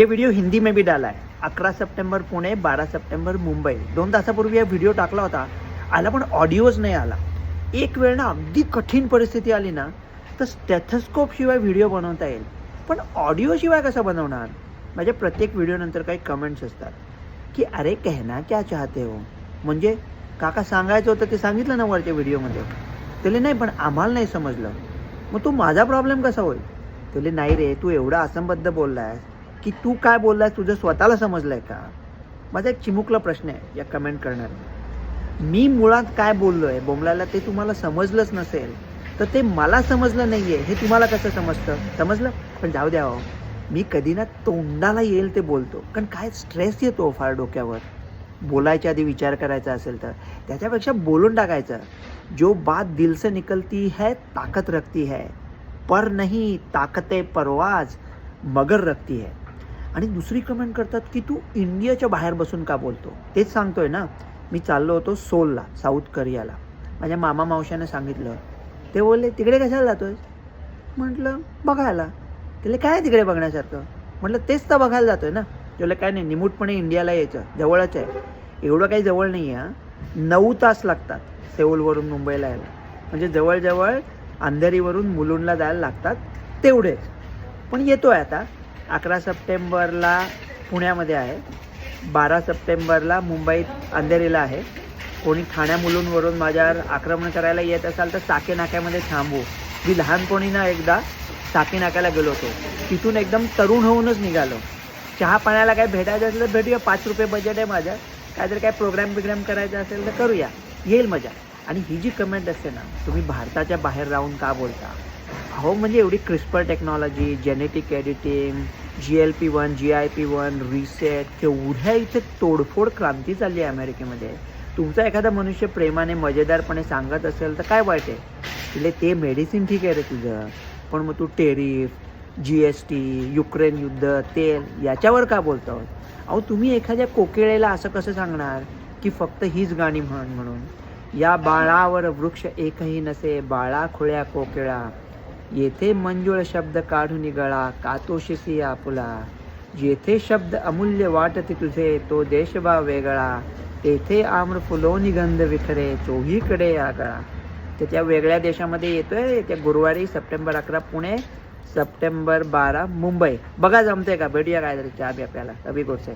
हे व्हिडिओ हिंदी में भी डाला आहे अकरा सप्टेंबर पुणे बारा सप्टेंबर मुंबई। दोन तासापूर्वी हा व्हिडिओ टाकला होता। आला पण ऑडिओच नाही आला. एक वेळ ना अगदी कठीण परिस्थिती आली ना तर स्टेथस्कोप शिवाय व्हिडिओ बनवता येईल. पण ऑडिओशिवाय कसा कसं बनवणार? माझ्या प्रत्येक व्हिडिओनंतर काही कमेंट्स असतात. की अरे कहना क्या चाहते हो? म्हणजे काका सांगायचं होतं ते सांगितलं ना वरच्या व्हिडिओमध्ये त्याला नाही पण आम्हाला नाही समजलं. मग तू माझा प्रॉब्लेम कसा होईल? त्याला नाही रे तू एवढा असंबद्ध बोललाय की तू काय बोललाय तुझं स्वतःला समजलंय का? माझा एक चिमुकला प्रश्न आहे या कमेंट करणार मी मुळात काय बोललोय बोमलाला ते तुम्हाला समजलंच नसेल तर ते मला समजलं नाहीये हे तुम्हाला कसं समजतं? समजलं? पण जाऊ द्या हो. मी कधी ना तोंडाला येईल ते बोलतो कारण काय स्ट्रेस येतो हो फार डोक्यावर? बोलायच्या आधी विचार करायचा असेल तर. त्याच्यापेक्षा बोलून टाकायचं. जो बात दिल से निकलती है ताकत रखती है. पर नहीं ताकते परवाज मगर रखती है. आणि दुसरी कमेंट करतात की तू इंडियाच्या बाहेर बसून का बोलतो? तेच सांगतोय ना. मी चाललो होतो सोलला साऊथ कोरियाला. माझ्या मामा मावशाने सांगितलं. ते बोलले तिकडे कशाला जातोय म्हटलं बघायला. त्याला काय आहे तिकडे बघण्यासारखं? म्हटलं तेच तर बघायला जातोय ना. त्याला काय नाही निमूटपणे इंडियाला यायचं. जवळच आहे. एवढं काही जवळ नाही आहे नऊ तास लागतात सेऊलवरून मुंबईला यायला. म्हणजे जवळजवळ अंधेरीवरून मुलुंडला जायला लागतात तेवढेच. पण येतो आहे आता. अकरा सप्टेंबरला पुण्यामध्ये आहे. बारा सप्टेंबरला मुंबईत अंधेरीला आहे. कोणी ठाण्यामुलूंवरून माझ्यावर आक्रमण करायला येत असाल तर साके नाक्यामध्ये थांबू. मी लहानपणी ना एकदा साके नाक्याला गेलो होतो. तिथून एकदम तरुण होऊनच निघालो. चहा पाण्याला काय भेटायचं असेल तर भेटूया. पाच रुपये बजेट आहे माझं काहीतरी काय प्रोग्राम बिग्राम करायचा असेल तर करूया. येईल मजा. आणि ही जी कमेंट असते ना तुम्ही भारताच्या बाहेर राहून का बोलता? हो म्हणजे एवढी CRISPR technology genetic editing G L P one G I P one reset केवढ्या इथे तोडफोड क्रांती चालली आहे अमेरिकेमध्ये. तुमचा एखादा मनुष्य प्रेमाने मजेदारपणे सांगत असेल तर काय वाईट आहे? तिले ते मेडिसिन ठीक आहे रे तुझं. पण मग तू tariff G S T Ukraine युद्ध तेल याच्यावर का बोलतो अहो तुम्ही एखाद्या कोकिळेला असं कसं सांगणार की फक्त हीच गाणी म्हण म्हणून? या बाळावर वृक्ष एकही नसे बाळा खुळ्या कोकिळा. येथे मंजुळ शब्द काढून गळा कातोशिसी आपुला. जेथे शब्द अमूल्य वाटते तुझे तो देशबा वेगळा. तेथे आम्र फुलोनी गंध विखरे चोहीकडे आगळा. त्याच्या त्या वेगळ्या देशामध्ये येतोय त्या गुरुवारी सप्टेंबर अकरा पुणे सप्टेंबर बारा मुंबई. बघा जमते का? भेटूया काय तरी चहा बी आपल्याला. अभि गोडसे